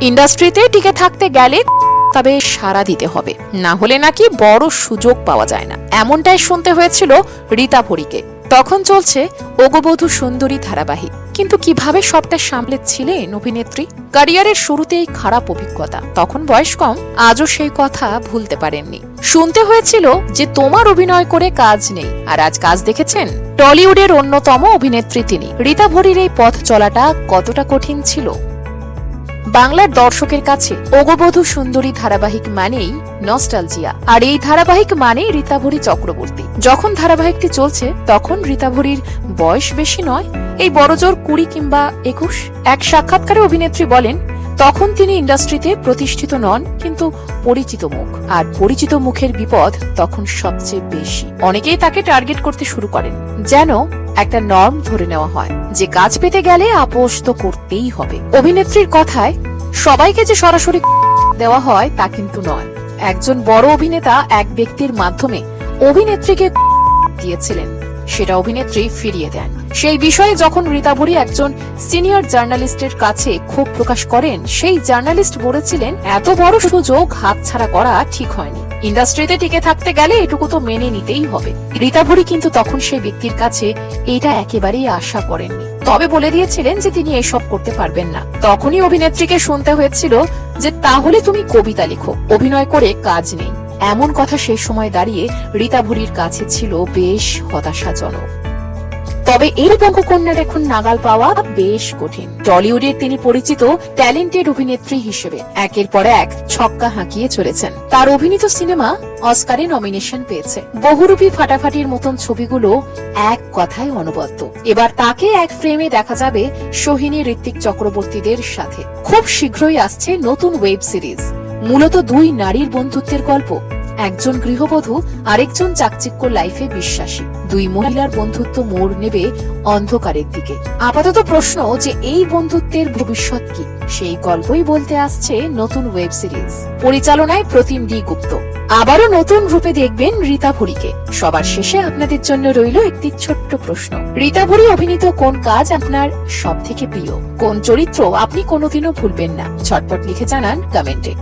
ইন্ডাস্ট্রিতে টিকে থাকতে গেলে তবে সারা দিতে হবে। না হলে নাকি বড় সুযোগ পাওয়া যায় না। এমনটাই শুনতে হয়েছিল রীতা ভরিকে। তখন চলছে ওগবধূ সুন্দরী ধারাবাহিক। কিন্তু কীভাবে সবটা সামলেছিলেন অভিনেত্রী ক্যারিয়ারের শুরুতেই খারাপ অভিজ্ঞতা। তখন বয়স কম, আজও সেই কথা ভুলতে পারেননি। শুনতে হয়েছিল যে তোমার অভিনয় করে কাজ নেই। আর আজ কাজ দেখেছেন? টলিউডের অন্যতম অভিনেত্রী তিনি। রীতা ভরির এই পথ চলাটা কতটা কঠিন ছিল? বাংলার দর্শকের কাছে ওগবধূ সুন্দরী ধারাবাহিক মানেই নস্টালজিয়া আর এই ধারাবাহিক মানেই রীতাভরি চক্রবর্তী। যখন ধারাবাহিকটি চলছে, তখন রীতাভরির বয়স বেশি নয়, এই বড়জোর কুড়ি কিংবা একুশ। এক সাক্ষাৎকারে অভিনেত্রী বলেন, তখন তিনি ইন্ডাস্ট্রিতে প্রতিষ্ঠিত নন, কিন্তু পরিচিত মুখ। আর পরিচিত মুখের বিপদ তখন সবচেয়ে বেশি। অনেকেই তাকে টার্গেট করতে শুরু করেন, যেন একটা নর্ম ধরে নেওয়া হয়। যে কাজ পেতে গেলে আপোষ তো করতেই হবে। অভিনেত্রীর কথায়, সবাইকে যে সরাসরি দেওয়া হয় তা কিন্তু নয়। একজন বড় অভিনেতা এক ব্যক্তির মাধ্যমে অভিনেত্রীকে দিয়েছিলেন। সেটা অভিনেত্রী ফিরিয়ে দেন। সেই বিষয়ে যখন রীতাভরি একজন সিনিয়র জার্নালিস্টের কাছে ক্ষোভ প্রকাশ করেন, সেই জার্নালিস্ট বলেছিলেন, এত বড় সুযোগ হাতছাড়া করা ঠিক হয়নি। ইন্ডাস্ট্রিতে টিকে থাকতে গেলে এটুকু তো মেনে নিতেই হবে। রীতাভরি কিন্তু তখন সেই ব্যক্তির কাছে এটা একেবারেই আশা করেননি। তবে বলে দিয়েছিলেন যে তিনি এসব করতে পারবেন না। তখনই অভিনেত্রীকে শুনতে হয়েছিল যে তাহলে তুমি কবিতা লিখো, অভিনয় করে কাজ নেই। এমন কথা সেই সময় দাঁড়িয়ে রীতা রীতাভরির কাছে ছিল বেশ হতাশাজনক। তবে এই বঙ্গকন্যার এখন নাগাল পাওয়া বেশ কঠিন। টলিউডের তিনি পরিচিত ট্যালেন্টেড অভিনেত্রী হিসেবে একের পর এক ছক্কা হাঁকিয়ে চলেছেন। তার অভিনীত সিনেমা অস্কারে নমিনেশন পেয়েছে। বহুরূপী ফাটাফাটির মতন ছবিগুলো এক কথায় অনবদ্য। এবার তাকে এক ফ্রেমে দেখা যাবে সোহিনী ঋত্বিক চক্রবর্তীদের সাথে। খুব শীঘ্রই আসছে নতুন ওয়েব সিরিজ মূলত দুই নারীর বন্ধুত্বের গল্প একজন গৃহবধূ আরেকজন চাকচিক্য লাইফে বিশ্বাসী। দুই মহিলার বন্ধুত্ব মোড় নেবে অন্ধকারের দিকে। আপাতত প্রশ্ন যে এই বন্ধুত্বের ভবিষ্যৎ কি? সেই গল্পই বলতে আসছে নতুন ওয়েব সিরিজ পরিচালনায় প্রতিম ডি গুপ্ত। আবারও নতুন রূপে দেখবেন রীতা ভুরিকে। সবার শেষে আপনাদের জন্য রইল একটি ছোট্ট প্রশ্ন। রীতা ভুরি অভিনীত কোন কাজ আপনার সব থেকে প্রিয়? কোন চরিত্র আপনি কোনোদিনও ভুলবেন না? ছটপট লিখে জানান কমেন্টে